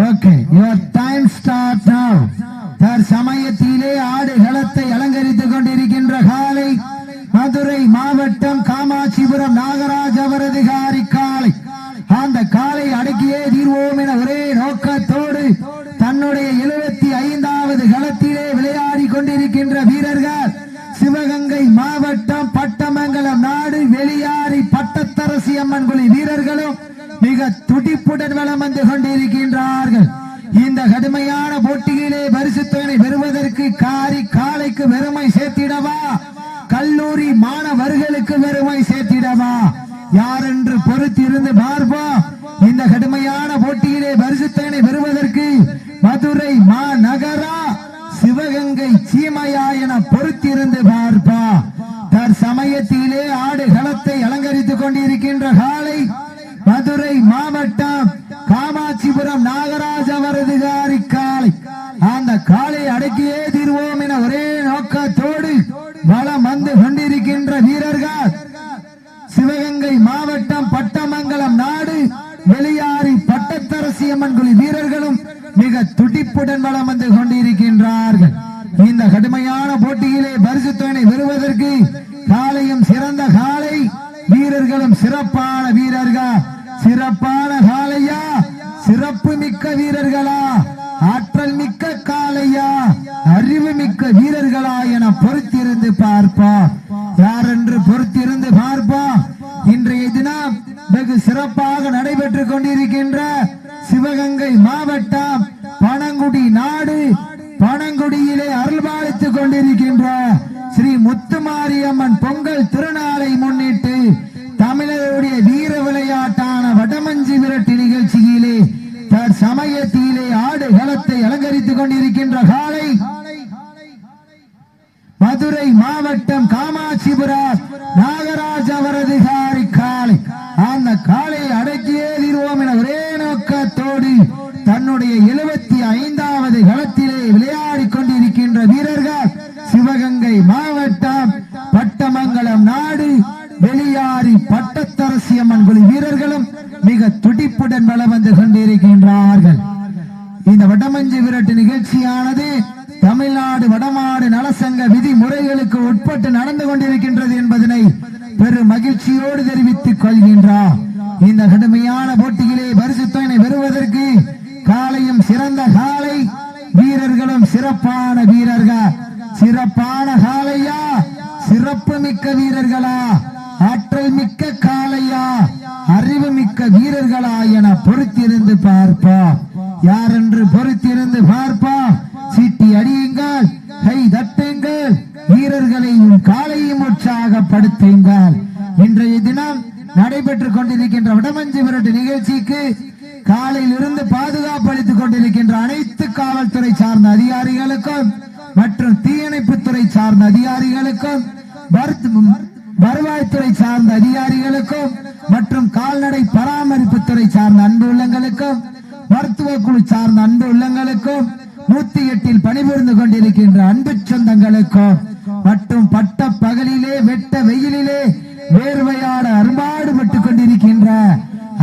Okay your time start now தற்சமயத்திலே ஆடு களத்தை அலங்கரித்துக் கொண்டிருக்கின்ற காலை மதுரை மாவட்டம் காமாட்சிபுரம் நாகராஜ் அவரது காரி காலை. அந்த காலை அடக்கியே தீர்வோம் என ஒரே நோக்கத்தோடு தன்னுடைய எழுபத்தி ஐந்தாவது களத்திலே விளையாடி கொண்டிருக்கின்ற வீரர்கள் சிவகங்கை மாவட்டம் பட்டமங்கலம் நாடு வெளியாரி பட்டத்தரசி அம்மன் குழி வீரர்களும் மிக துடிப்புடன் வளம் வந்து கொண்டிருக்கின்றார்கள். இந்த கடுமையான போட்டியிலே பரிசுத்தனை பெறுவதற்கு காரி காலைக்கு வெறுமை சேர்த்திடவா? கல்லூரி மாணவர்களுக்கு வெறுமை சேர்த்திடவா? யார் என்று பொறுத்திருந்து பார்ப்போம். இந்த கடுமையான போட்டியிலே பரிசுத்தனை பெறுவதற்கு மதுரை மாநகரா சிவகங்கை சீமையா என பொறுத்திருந்து பார்ப்பா. தற்சமயத்திலே ஆடு களத்தை அலங்கரித்துக் கொண்டிருக்கின்ற காலை மதுரை மாவட்டம் காமாட்சிபுரம் நாகராஜ அவரது காலை அந்த காலை அடக்கியே தீர்வோம் என ஒரே நோக்கத்தோடு வளம் வந்து கொண்டிருக்கின்ற வீரர்கள் சிவகங்கை மாவட்டம் பட்டமங்கலம் நாடு வெளியாரி பட்டத்தரசி அம்மன் குழி வீரர்களும் மிக துடிப்புடன் வளம் வந்து கொண்டிருக்கின்றார்கள் இந்த கடுமையான போட்டியிலே பரிசுத்தனை பெறுவதற்கு காலையும் சிறந்த காலை வீரர்களும் சிறப்பான வீரர்கள் சிறப்பான காலையா சிறப்பு மிக்க வீரர்களா ஆற்றல் மிக்க காலையா அறிவு மிக்க வீரர்களா என பொறுத்திருந்து பார்ப்போம் யார் என்று பொறுத்திருந்து பார்ப்போம் இன்றைய தினம் வெகு சிறப்பாக நடைபெற்றுக் கொண்டிருக்கின்ற சிவகங்கை மாவட்டம் பனங்குடி நாடு பனங்குடியிலே அருள்பாலித்துக் கொண்டிருக்கின்ற ஸ்ரீ முத்துமாரியம்மன் பொங்கல் திருநாளை முன்னிட்டு தமிழருடைய வீர விளையாட்டான வடமஞ்சி விரட்டு நிகழ்ச்சியிலே தற்சமயத்திலே ஆடு களத்தை அலங்கரித்துக் கொண்டிருக்கின்ற காலை மதுரை மாவட்டம் காமாட்சிபுரம் நாகராஜ் அவரது காரி காலை அந்த காலை அடக்கியே தீர்வோம் என ஒரே நோக்கத்தோடு தன்னுடைய எழுபத்தி ஐந்தாவது களத்திலே விளையாடி கொண்டிருக்கின்ற வீரர்கள் சிவகங்கை மாவட்டம் பட்டமங்கலம் நாடு வெளியாரி பட்டத்தரசி அம்மன் குழு வீரர்களும் மிக துடிப்புடன் வளம் வந்து கொண்டிருக்கின்றார்கள் இந்த வடமஞ்சி விரட்டு நிகழ்ச்சியானது தமிழ்நாடு வடமாடு நலசங்க விதிமுறைகளுக்கு உட்பட்டு நடந்து கொண்டிருக்கின்றது என்பதனை பெரும் மகிழ்ச்சியோடு தெரிவித்துக் கொள்கின்றார் இந்த கடுமையான போட்டியிலே பரிசுத்தனை பெறுவதற்கு காலையும் சிறந்த காலை வீரர்களும் சிறப்பான வீரர்கள் சிறப்பான காலையா சிறப்பு மிக்க வீரர்களா ஆற்றல் மிக்க காலையா அறிவு மிக்க வீரர்களா என பொறுத்திருந்து பார்ப்போம். யார் என்று பொறுத்திருந்து பார்ப்போம். சீட்டி அடியை வெயிலிலே வேர்வையாட அரும்பாடுபட்டுக் கொண்டிருக்கின்ற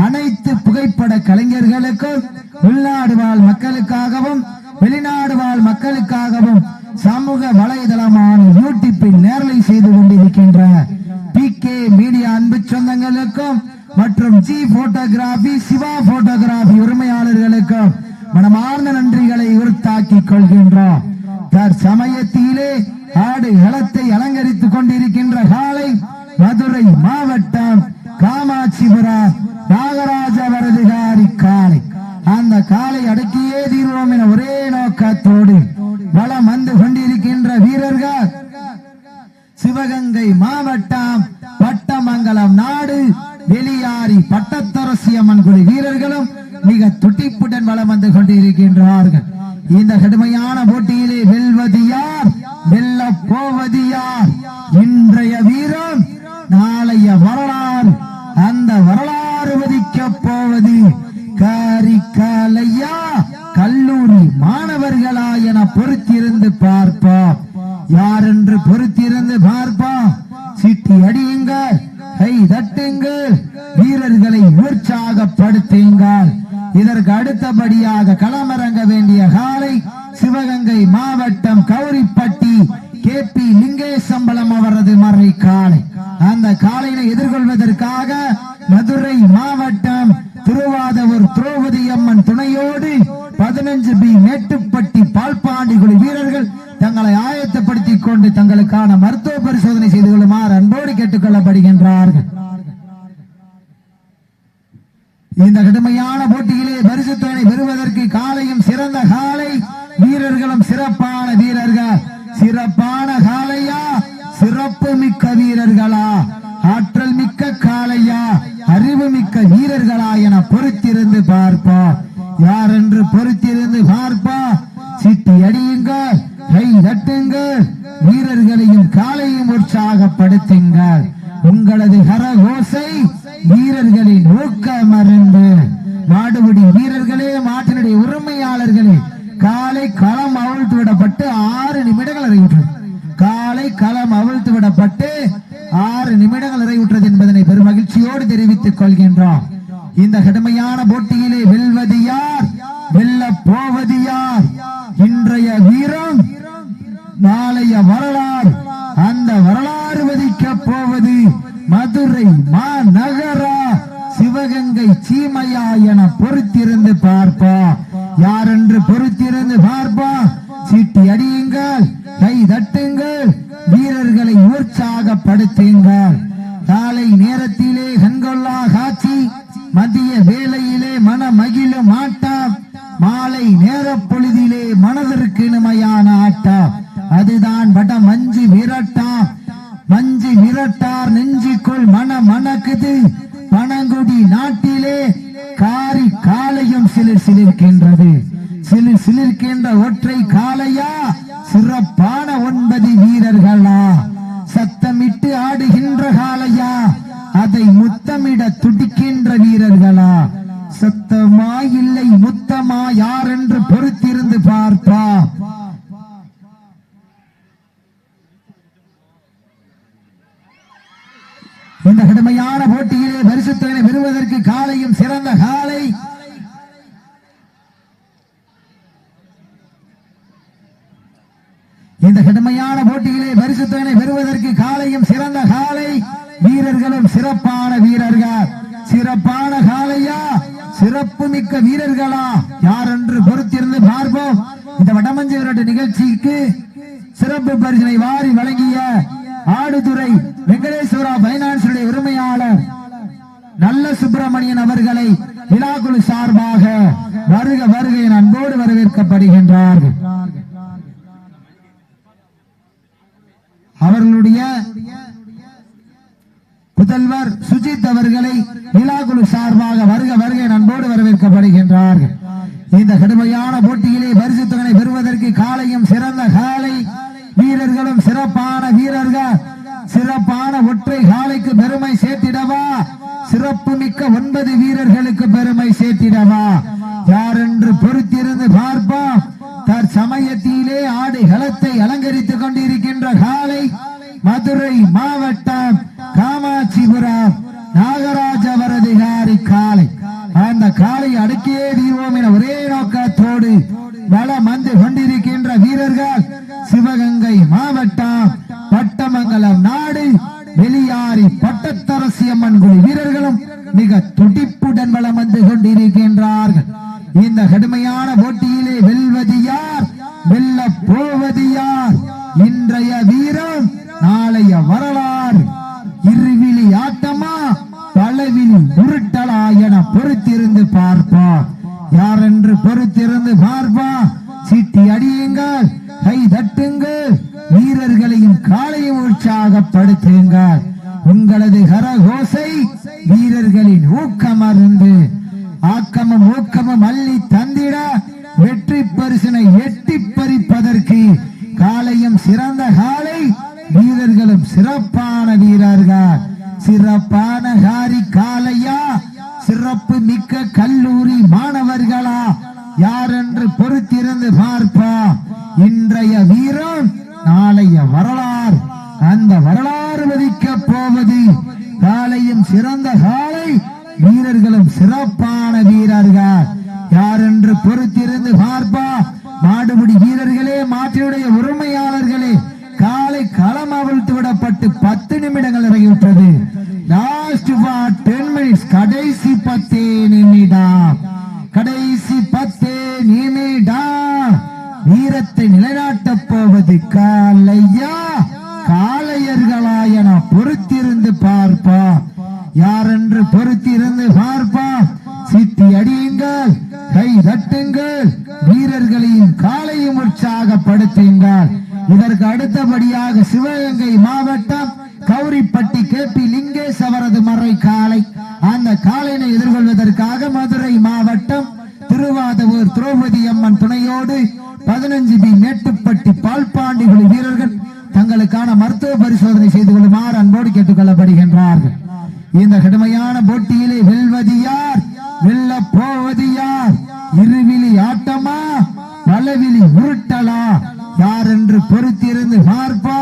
அனைத்து புகைப்பட கலைஞர்களுக்கும் உள்நாடு வாழ் மக்களுக்காகவும் வெளிநாடு வாழ் மக்களுக்காகவும் சமூக வலைதளமான யூடியூப்பில் நேரலை செய்து கொண்டிருக்கின்ற பி கே மீடியா அன்பு சொந்தங்களுக்கும் மற்றும் ஜி போட்டோகிராபி சிவா போட்டோகிராபி உரிமையாளர்களுக்கும் மனமார்ந்த நன்றிகளை உறுத்தாக்கிக் கொள்கின்றோம் தற்சமயத்திலே ஆடு களத்தை அலங்கரித்துக் கொண்டிருக்கின்ற காலை மதுரை மாவட்டம் காமாட்சிபுரம் நாகராஜ வரதுகாரி காலை அந்த காலை அடக்கியே தீர்வோம் என ஒரே நோக்கத்தோடு வளம் வந்து கொண்டிருக்கின்ற வீரர்கள். சிவகங்கை மாவட்டம் பட்டமங்கலம் நாடு வெளியாரி பட்டத்தரசி அம்மன் குழு வீரர்களும் மிக துட்டிப்புடன் வளம் வந்து கொண்டிருக்கின்றார்கள். இந்த கடுமையான போட்டியிலே வெல்வது யார் வெல்ல போவது யார் இன்றைய வீரம் நாளைய வரலாறு. அந்த வரலாறு வதிக்கப் போவது காரிக்காலையா கல்லூரி மாணவர்களா என பொறுத்திருந்து பார்ப்போம். யார் என்று பொறுத்திருந்து பார்ப்போம். சிட்டி அடியுங்கள் கை தட்டுங்கள் வீரர்களை உற்சாகப்படுத்துங்கள். இதற்கு அடுத்தபடியாக களமிறங்க வேண்டிய காலை சிவகங்கை மாவட்டம் கௌரிப்பட்டி கே பி லிங்கேசம்பலம் அவரது மறை காலை அந்த காலையினை எதிர்கொள்வதற்காக மதுரை மாவட்டம் திருவாதவூர் திரௌபதி அம்மன் துணையோடு பதினஞ்சு பி மேட்டுப்பட்டி பால்பாண்டி குழு வீரர்கள் தங்களை ஆயத்தப்படுத்திக் கொண்டு தங்களுக்கான மருத்துவ பரிசோதனை செய்து கொள்ளுமாறு அன்போடு கேட்டுக் கொள்ளப்படுகின்றார்கள் இந்த கடுமையான போட்டியிலே பரிசுத்தனை பெறுவதற்கு காலையும் சிறந்த காலை வீரர்களும் சிறப்பான வீரர்கள் சிறப்பான காலையா சிறப்பு மிக்க வீரர்களா ஆற்றல் மிக்க காளையா அறிவு மிக்க வீரர்களா என பொறுத்திருந்து பார்ப்போம் யார் என்று பொறுத்திருந்து பார்ப்போம் சிட்டி அடியுங்கள் கை தட்டுங்கள் வீரர்களையும் காலையும் உற்சாகப்படுத்துங்கள் உங்களது கரகோசை வீரர்களின் ஊக்கம் மருந்து மாடுபிடி வீரர்களே மாட்டினுடைய உரிமையாளர்களே காலை களம் அவிழ்த்து விடப்பட்டு ஆறு நிமிடங்கள் நிறைவுற்றது காலை களம் அவிழ்த்து விடப்பட்டு ஆறு நிமிடங்கள் நிறைவுற்றது என்பதனை பெரும் மகிழ்ச்சியோடு தெரிவித்துக் கொள்கின்றோம் இந்த கடுமையான போட்டியிலே வெல்வது யார்? வெல்ல போவது யார்? இன்றைய வீரம் நாளைய வரலாறு. அந்த வரலாறு வதிக்க போவது மதுரை மாநகரா சிவகங்கை சீமையா என பொறுத்திருந்து பார்ப்போம் யார் என்று பொறுத்திருந்து பார்ப்போம் சீட்டி அடியுங்கள் கை தட்டுங்கள் வீரர்களை உற்சாகப்படுத்துங்கள் காலை நேரத்திலே கண்கொள்ளா காட்சி மதிய வேளையிலே மன மகிழும் ஆட்டம் மாலை நேர பொழுதிலே மனதிற்கு இனிமையான ஆட்டம் அதுதான் வட மஞ்சு விரட்டாம் மிரட்டார் நெஞ்சிக்குள் மன மணக்குது பனங்குடி நாட்டிலே காரி காலையும் சிலிர் சிலிர்க்கின்றது சிலிர் சிலிர்க்கின்ற ஒற்றை காளையா சிறப்பான ஒன்பது வீரர்களா சத்தமிட்டு ஆடுகின்ற காளையா அதை முத்தமிட துடிக்கின்ற வீரர்களா சத்தமா இல்லை முத்தமா யார் என்று பொறுத்திருந்து பார்ப்பா இந்த கடுமையான போட்டியிலே பரிசுத்தனை பெறுவதற்கு காலையும் சிறந்த காலை இந்த கடுமையான போட்டியிலே பரிசுத்தனை பெறுவதற்கு காலையும் சிறந்த காலை. வீரர்களும் சிறப்பான வீரர்கள்? சிறப்பான காலையா? சிறப்பு மிக்க வீரர்களா? யார் என்று பொறுத்திருந்து பார்ப்போம். இந்த வடமஞ்சு விரட்டு நிகழ்ச்சிக்கு சிறப்பு பரிசனை வாரி வழங்கிய ஆடுதுறை வெங்கடேஸ்வரா பைனான்ஸுடைய உரிமையாளர் நல்ல சுப்பிரமணியன் அவர்களை விழாக்குழு சார்பாக வருக வருகை அன்போடு வரவேற்கப்படுகின்றார்கள். அவர்களுடைய புதல்வர் சுஜித் அவர்களை விழாக்குழு சார்பாக வருக வருகை நண்போடு வரவேற்கப்படுகின்றார்கள். இந்த கடுமையான போட்டியிலே பரிசு தொகை பெறுவதற்கு காலையும் சிறந்த காலை வீரர்களும் சிறப்பான வீரர்கள். சிறப்பான ஒற்றை காலைக்கு பெருமை சேர்த்திடவா? சிறப்பு மிக்க ஒன்பது வீரர்களுக்கு பெருமை சேர்த்திடவா? யார் என்று பொறுத்திருந்து பார்ப்போம். தற்சமயத்திலே ஆடு களத்தை அலங்கரித்துக் கொண்டிருக்கின்ற காலை மதுரை மாவட்டம் காமாட்சிபுரம் நாகராஜ வரதிகாரி காலை. அந்த காலை அடக்கியே தீர்வோம் என ஒரே நோக்கத்தோடு வளம் வந்து கொண்டிருக்கின்ற வீரர்கள் சிவகங்கை மாவட்டம் பட்டமங்கலம் நாடு வெளியாரி பட்டத்தரசி அம்மன் குழு வீரர்களும் மிக துடிப்புடன் வளம் வந்து கொண்டிருக்கின்றார்கள். இந்த கடுமையான போட்டியிலே வெல்வது யார்? வெல்ல போவது யார்? இன்றைய வீரம் நாளைய வரலாறு. இருவிழி ஆட்டமா? பலவிழி உருட்டலா என பொறுத்திருந்து பார்ப்பா. யார் என்று பொறுத்திருந்து பார்ப்பா? சீட்டி அடியுங்கள் கை தட்டுங்கள் வீரர்களையும் காலையும் உற்சாகப்படுத்துங்கள். உங்களது கரகோசை வீரர்களின் ஊக்கமருந்து ஆக்கமும் ஊக்கமும் அள்ளி தர வெற்றி பரிசினை எட்டி பறிப்பதற்கு காலையும் சிறந்த காலை வீரர்களும் சிறப்பான வீரர்கள் சிறப்பான காரி காலையா சிறப்பு மிக்க கல்லூரி மாணவர்களா யார் என்று பொறுத்திருந்து பார்ப்போம் இன்றைய வீரம் நாளைய வரலாறு அந்த வரலாறு வதிக்க போவது காலையும் சிறந்த காலை வீரர்களும் சிறப்பான வீரர்கள் யார் என்று போவது காலையா காளையர்களா என பொறுத்திருந்து பார்ப்போம் யாரென்று பொறுத்திருந்து பார்ப்போம் சிட்டி அடியுங்கள் கை தட்டுங்கள் வீரர்களையும் காலையும் உற்சாகப்படுத்துங்கள் இதற்கு அடுத்தபடியாக சிவகங்கை மாவட்டம் கௌரிப்பட்டி கேபி லிங்கேஷ் அவரது மறை காலை அந்த காலையினை எதிர்கொள்வதற்காக மதுரை மாவட்டம் திருவாதவூர் திரௌபதி அம்மன் துணையோடு பதினஞ்சு பி மேட்டுப்பட்டி பால்பாண்டி வீரர்கள் தங்களுக்கான மருத்துவ பரிசோதனை செய்து கொள்ளுமாறு அன்போடு கேட்டுக் கொள்ளப்படுகின்றார்கள் இந்த கடுமையான போட்டியிலே வெல்வது யார் வெல்ல போவது யார் இருவிழி ஆட்டமா பலவிழி உருட்டலா யார் என்று பொறுத்திருந்து பார்ப்பா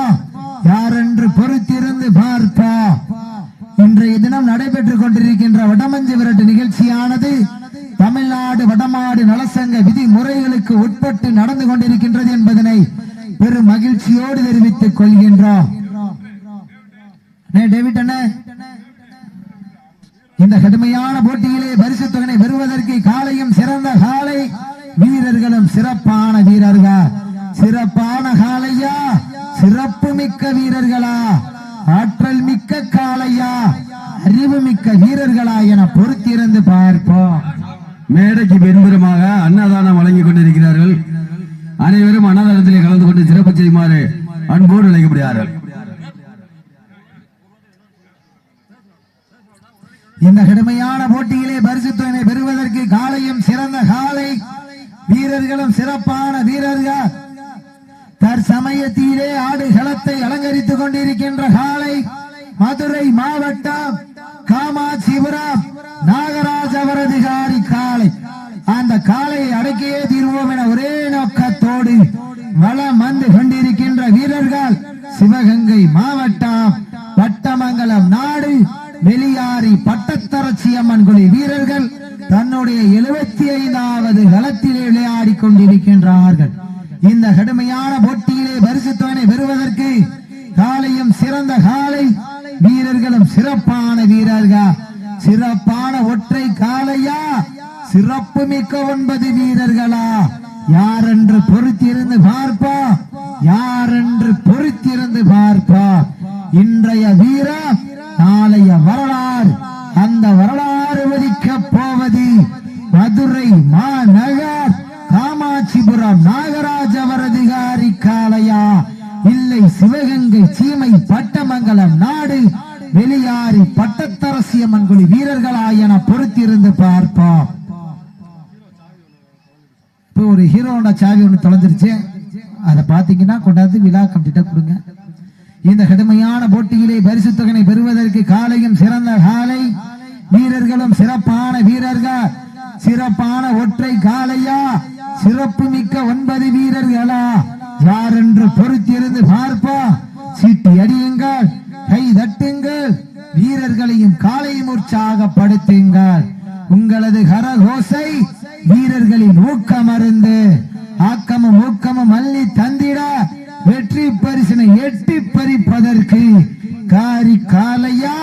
யார் என்று பொறுத்திருந்து பார்ப்பா இன்றைய தினம் நடைபெற்றுக் கொண்டிருக்கின்ற வடமஞ்சு விரட்டு நிகழ்ச்சியானது தமிழ்நாடு வடமாடு நலசங்க விதிமுறைகளுக்கு உட்பட்டு நடந்து கொண்டிருக்கின்றது என்பதனை பெரும் மகிழ்ச்சியோடு தெரிவித்துக் கொள்கின்றோம் அண்ணே, டேவிட் அண்ணே. இந்த கடுமையான போட்டியிலே பரிசு தொகனை பெறுவதற்கு காலையும் சிறந்த காலை. வீரர்களும் சிறப்பான வீரர்கள்? சிறப்பான காலையா? சிறப்பு மிக்க வீரர்களா? ஆற்றல் மிக்க காளையா அறிவு மிக்க வீரர்களா என பொறுத்திருந்து பார்ப்போம். மேடைக்கு பின்புறமாக அன்னதானம் வழங்கிக் கொண்டிருக்கிறார்கள். அனைவரும் அன்னதானத்திலே கலந்து கொண்டு சிறப்பு செய்யுமாறு அன்போடு அழைக்கப்படுகிறார்கள் இந்த கடுமையான போட்டியிலே பரிசு பெறுவதற்கு காலையும் சிறந்த காலை. வீரர்களும் சிறப்பான வீரர்கள். தற்சமயத்திலே ஆடு களத்தை அலங்கரித்துக் கொண்டிருக்கின்ற காலை. மதுரை மாவட்டம் காமாட்சிபுரம் நாகராஜ அவரதிகாரி காலை. அந்த காலையை அடக்கியே தீர்வோம் என ஒரே நோக்கத்தோடு வளம் வந்து கொண்டிருக்கின்ற வீரர்கள். சிவகங்கை மாவட்டம் வட்டமங்கலம் நாடு. வெளியாரி பட்டத்தரச்சி அம்மன் குழி வீரர்கள் தன்னுடைய எழுபத்தி ஐந்தாவது களத்திலே விளையாடிக் கொண்டிருக்கின்றார்கள். இந்த கடுமையான போட்டியிலே பரிசுத்தவனை பெறுவதற்கு காலையும் சிறந்த காலை வீரர்களும் சிறப்பான வீரர்கள்? சிறப்பான ஒற்றை காலையா? சிறப்பு மிக்க ஒன்பது வீரர்களா? யார் என்று பொறுத்திருந்து பார்ப்பா? யார் என்று பொறுத்திருந்து பார்ப்பா? இன்றைய வீரம் நாளைய வரலாறு. அந்த வரலாறு வதிக்க போவது மதுரை மாநகர் காமாட்சிபுரம் நாகராஜ வரதிகாரி காளையா. இல்லை சிவகங்கை சீமை பட்டமங்கலம் நாடு வெளியாரி பட்டத்தரசியம்மன் குழி வீரர்களா என பொறுத்திருந்து பார்ப்போம். இப்போ ஒரு ஹீரோட சாவி ஒன்று தொலைஞ்சிருச்சு. அதை பார்த்தீங்கன்னா கொண்டாந்து விழா கம்பிட்ட கொடுங்க. இந்த கடுமையான போட்டியிலே பரிசு தொகனை பெறுவதற்கு காலையும் சிறந்த காலை. வீரர்களும் சிறப்பான வீரர்கள். சிறப்பான ஒற்றை காலையா? சிறப்பு மிக்க ஒன்பது வீரர்களா? யார் என்று பொறுத்திருந்து பார்ப்போம். சீட்டி அடியுங்கள் கை தட்டுங்கள். வீரர்களையும் காலையும் உற்சாகப்படுத்துங்கள் உங்களது கரகோசை வீரர்களின் ஊக்கமருந்து ஆக்கமும் ஊக்கமும் அள்ளி தந்திட வெற்றி பரிசினை எட்டி பறிப்பதற்கு காரி காலையா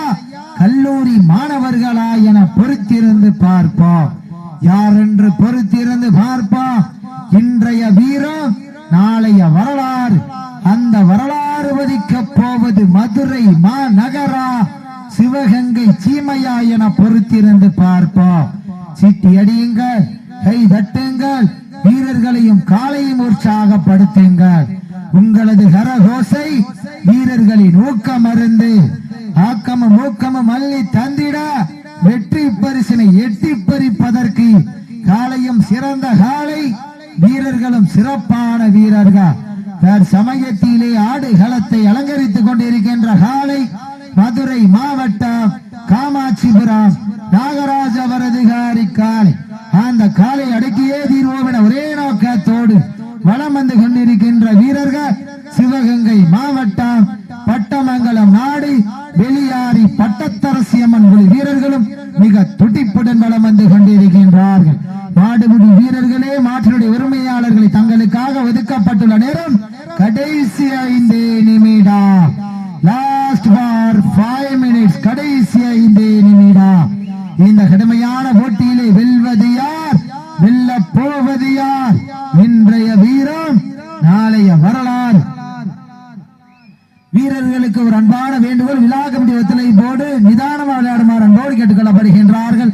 கல்லூரி மாணவர்களா என பொறுத்திருந்து பார்ப்போம் யார் என்று பொறுத்திருந்து பார்ப்போம் இன்றைய வீரம் நாளைய வரலாறு. அந்த வரலாறு வதிக்க போவது மதுரை மாநகரா? சிவகங்கை சீமையா என பொறுத்திருந்து பார்ப்போம் சிட்டி அடியுங்க கை தட்டுங்கள் வீரர்களையும் காலையும் உற்சாகப்படுத்துங்கள் உங்களது கரகோசை வீரர்களின் ஊக்கமருந்து ஆக்கமும் ஊக்கமும் அள்ளி தந்திட வெற்றி பரிசினை எட்டி பறிப்பதற்கு காலையும் சிறந்த காலை வீரர்களும் சிறப்பான வீரர்கள் தற் சமயத்திலே ஆடுகளத்தை அலங்கரித்துக் கொண்டிருக்கின்ற காலை மதுரை மாவட்டம் காமாட்சிபுரம் நாகர வரதிகாரி காலை அந்த காலை அடக்கியே தீர்வோம் என ஒரே நோக்கத்தோடு வலம் வந்து கொண்டிருக்கின்ற வீரர்கள் சிவகங்கை மாவட்டம் பட்டமங்கலம் நாடு வெளியாரி பட்டத்தரசியம்மன் குழு வீரர்களும் மிக துடிப்புடன் வலம் வந்து கொண்டிருக்கின்றார்கள் மாடுபிடி வீரர்களே மாற்றினுடைய உரிமையாளர்களை தங்களுக்காக ஒதுக்கப்பட்டுள்ள நேரம் கடைசி ஐந்து நிமிடம் லாஸ்ட் ஃபார் ஃபைவ் மினிட்ஸ் கடைசி ஐந்து நிமிடம் இந்த கடுமையான போட்டியிலே வெல்வது யார் வெல்ல போவது யார் இன்றைய வீரம் நாளைய வரலாறு அன்பான வேண்டுகோள் விழா கமிட்டி ஒத்துழை போடு நிதானமாக விளையாடுமாறு அன்போடு கேட்டுக்கொள்ளப்படுகின்றார்கள்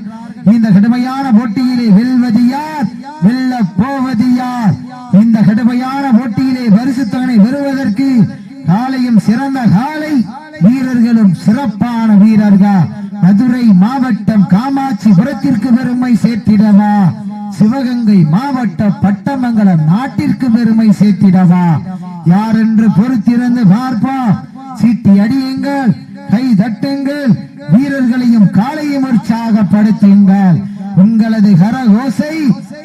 இந்த கடுமையான போட்டியிலே வெல்வது யார் வெல்ல போவது யார் இந்த கடுமையான போட்டியிலே பரிசு தொகை பெறுவதற்கு காலையும் சிறந்த காலை வீரர்களும் சிறப்பான வீரர்கள் மதுரை மாவட்டம் காமாட்சிபுரத்திற்கு பெருமை சேர்த்திடவா சிவகங்கை மாவட்ட பட்டமங்கலம் நாட்டிற்கு பெருமை சேர்த்திடவா யார் என்று பொறுத்திருந்து பார்ப்போம் சீட்டி அடியுங்கள் கை தட்டுங்கள் வீரர்களையும் காலையும் உற்சாகப்படுத்துங்கள் உங்களது கரகோசை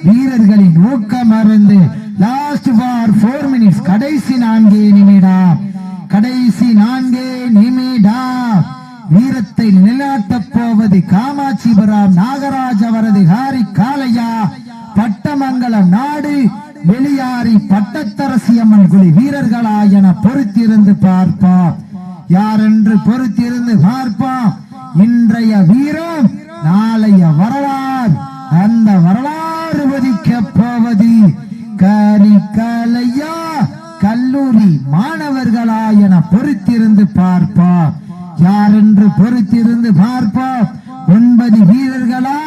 வீரர்களின் ஊக்கம் மருந்து லாஸ்ட் ஃபார் போர் மினிட்ஸ் கடைசி நான்கே நிமிடம் கடைசி நான்கே நிமிடம் வீரத்தை நிலைநாட்டப் போவது காமாட்சிபுரம் நாகராஜ் அவரது ஹாரி காலையா பட்டமங்கலம் நாடு வெளியாரி பட்டத்தரசி அம்மன் குழி வீரர்களா என பொறுத்திருந்து பார்ப்பார் யார் என்று பொறுத்திருந்து பார்ப்போம். இன்றைய வீரம் நாளைய வரலாறு. அந்த வரலாறு வதிக்கப் போவது கரிகலையா கல்லூரி மாணவர்களா என பொறுத்திருந்து பார்ப்போம். யார் என்று பொறுத்திருந்து பார்ப்போம்? ஒன்பது வீரர்களா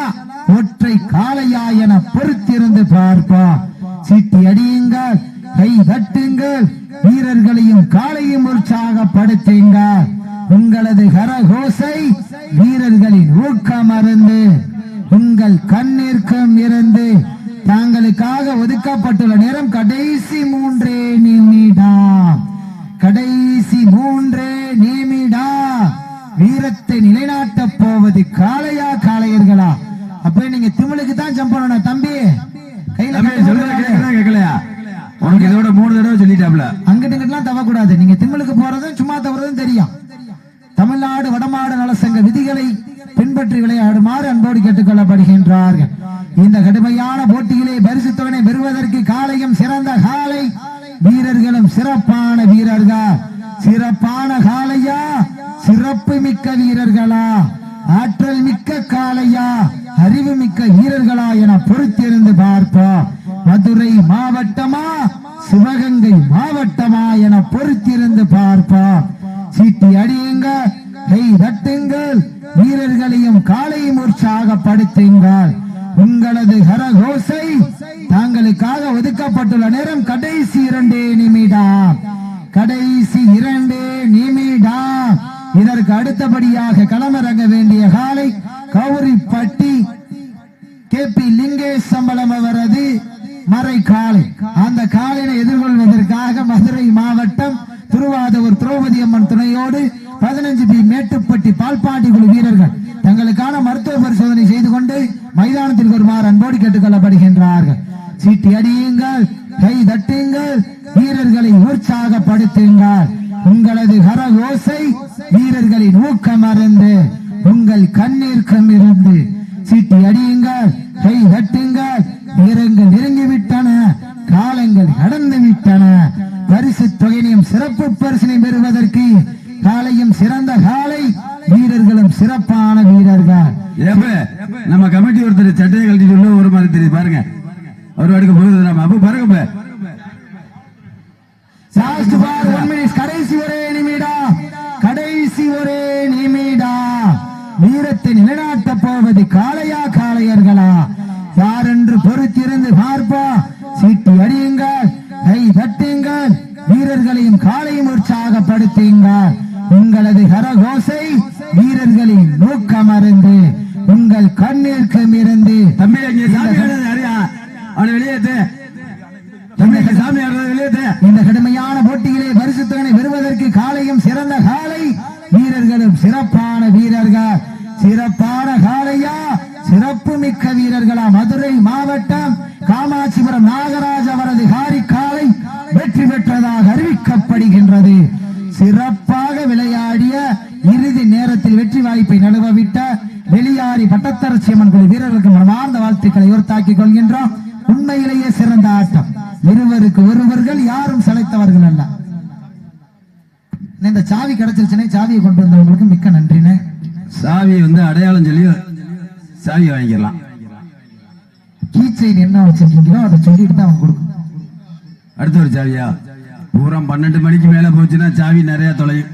ஒற்றை காளையா என பொறுத்திருந்து பார்ப்போம் சீட்டி அடியுங்கள் கை தட்டுங்கள் வீரர்களையும் காளையும் உற்சாகப்படுத்துங்கள் உங்களது கரகோசை வீரர்களின் ஊக்கம் அருந்து உங்கள் கண்ணிற்கும் இருந்து தாங்களுக்காக ஒதுக்கப்பட்டுள்ள நேரம் கடைசி மூன்றே நிமிடம் கடைசி மூன்றே நிமிடம் வீரத்தை நிலைநாட்டப் போவது காளையா காளையர்களா? அப்ப நீங்க திமிழுக்கு தான் ஜம்ப் பண்ணணும் தம்பி. கையில கேட்கலையா? உனக்கு இதோட மூணு தடவை சொல்லிட்டாப்ல. அங்கிட்டு இங்கிட்டுலாம் தவக்கூடாது. நீங்க திமிழுக்கு போறதும் சும்மா தவறதும் தெரியும். தமிழ்நாடு வடமாடு நலசங்க விதிகளை பின்பற்றி விளையாடுமாறு அன்போடு கேட்டுக்கொள்ளப்படுகின்றார்கள். இந்த கடுமையான போட்டியிலே பரிசு தொகை பெறுவதற்கு காலையும் சிறந்த காலை வீரர்களும் சிறப்பான வீரர்கள். சிறப்பான காளையா? சிறப்பு மிக்க வீரர்களா ஆற்றல் மிக்க காளையா அறிவு மிக்க வீரர்களா என பொறுத்திருந்து பார்ப்போம். மதுரை மாவட்டமா சிவகங்கை மாவட்டமா என பொறுத்திருந்து பார்ப்போம். சீட்டி அடியுங்க கை தட்டுங்கள் வீரர்களையும் காலையும் உற்சாகப்படுத்துங்கள் உங்களது கரகோசை தாங்களுக்காக ஒதுக்கப்பட்டுள்ள நேரம் கடைசி இரண்டே நிமிடம். கடைசி இரண்டே நிமிடம். இதற்கு அடுத்தபடியாக களமிறங்க வேண்டிய காலை கௌரிப்பட்டி கே பி லிங்கேஷ் சம்பளம் அவரது மறை காலை. அந்த காலையை எதிர்கொள்வதற்காக மதுரை மாவட்டம் திருவாதூர் திரௌபதி அம்மன் துணையோடு பதினஞ்சு பி மேட்டுப்பட்டி பால்பாண்டி குழு வீரர்கள் தங்களுக்கான மருத்துவ பரிசோதனை செய்து கொண்டு மைதானத்திற்கு வருமாறு அன்போடு கேட்டுக்கொள்ளப்படுகின்றார்கள். சீட்டி அடியுங்கள் கை தட்டுங்கள் வீரர்களை உற்சாகப்படுத்துங்கள். உங்களது கரகோசை வீரர்களின் ஊக்கம் அருந்து உங்கள் கண்ணீர்க்கம் இருந்து சீட்டி அடியுங்கள் கை தட்டுங்கள் வீரங்கள் நெருங்கி விட்டன காலங்கள் கடந்து விட்டன பரிசு தொகையினையும் சிறப்பு பரிசினை பெறுவதற்கு காலையும் சிறந்த காலை வீரர்களும் சிறப்பான வீரர்கள் ஏப்ப நம்ம கமிட்டி ஒருத்தர் சட்டையை கழட்டி சொல்ல ஒரு மாதிரி தெரியுது பாருங்க ஒரு வாடிக்கு போகுது நம்ம அப்ப பாருங்க இப்ப. லாஸ்ட் பார் ஒன் மினிட்ஸ் கடைசி ஒரே நிமிடம் கடைசி ஒரே நிமிடம் வீரத்தை நிலைநாட்டப் போவது காளையா காளையர்களா யார் என்று பொறுத்திருந்து பார்ப்போம் சீட்டி அடியுங்கள் கை தட்டுங்கள் வீரர்களையும் காலையும் உற்சாகப்படுத்துங்கள் உங்களது கரகோசை வீரர்களின் நோக்கம் அருந்து உங்கள் கண்ணிற்கும் இருந்து தம்பி இங்க சாமி ஆடுறது யாரையா அவனை வெளியேத்து தம்பி இங்க சாமி ஆடுறது வெளியேத்து இந்த கடுமையான போட்டியிலே பரிசுத்தனை பெறுவதற்கு காலையும் சிறந்த காலை வீரர்களும் சிறப்பான வீரர்கள் சிறப்பான காளையா சிறப்பு மிக்க வீரர்களா மதுரை மாவட்டம் காமாட்சிபுரம் நாகராஜ் அவரது ஹாரி காலை வெற்றி பெற்றதாக அறிவிக்கப்படுகின்றது. சிறப்பாக விளையாடிய இறுதி நேரத்தில் வெற்றி வாய்ப்பை நழுவவிட்ட வெளியாரி பட்டத்தரசி அம்மன் குழு வீரர்களுக்கு மனமார்ந்த வாழ்த்துக்களை உயர்த்தாக்கிக் கொள்கின்றோம். உண்மையிலேயே சிறந்த ஆட்டம். இருவருக்கு ஒருவர்கள் யாரும் சளைத்தவர்கள் அல்ல. இந்த சாவி கிடைச்சிருச்சுனே சாவியை கொண்டு வந்தவங்களுக்கு மிக்க நன்றினே. சாவி வந்து அடையாளம் சொல்லி சாவி வாங்கிடலாம். கீ கீச்சைன் என்ன வச்சிருக்கீங்களோ அதை சொல்லிட்டு தான் அவங்க கொடுக்கணும். அடுத்த ஒரு சாவியா பூரா பன்னெண்டு மணிக்கு மேல போச்சுன்னா சாவி நிறைய தொலையும்.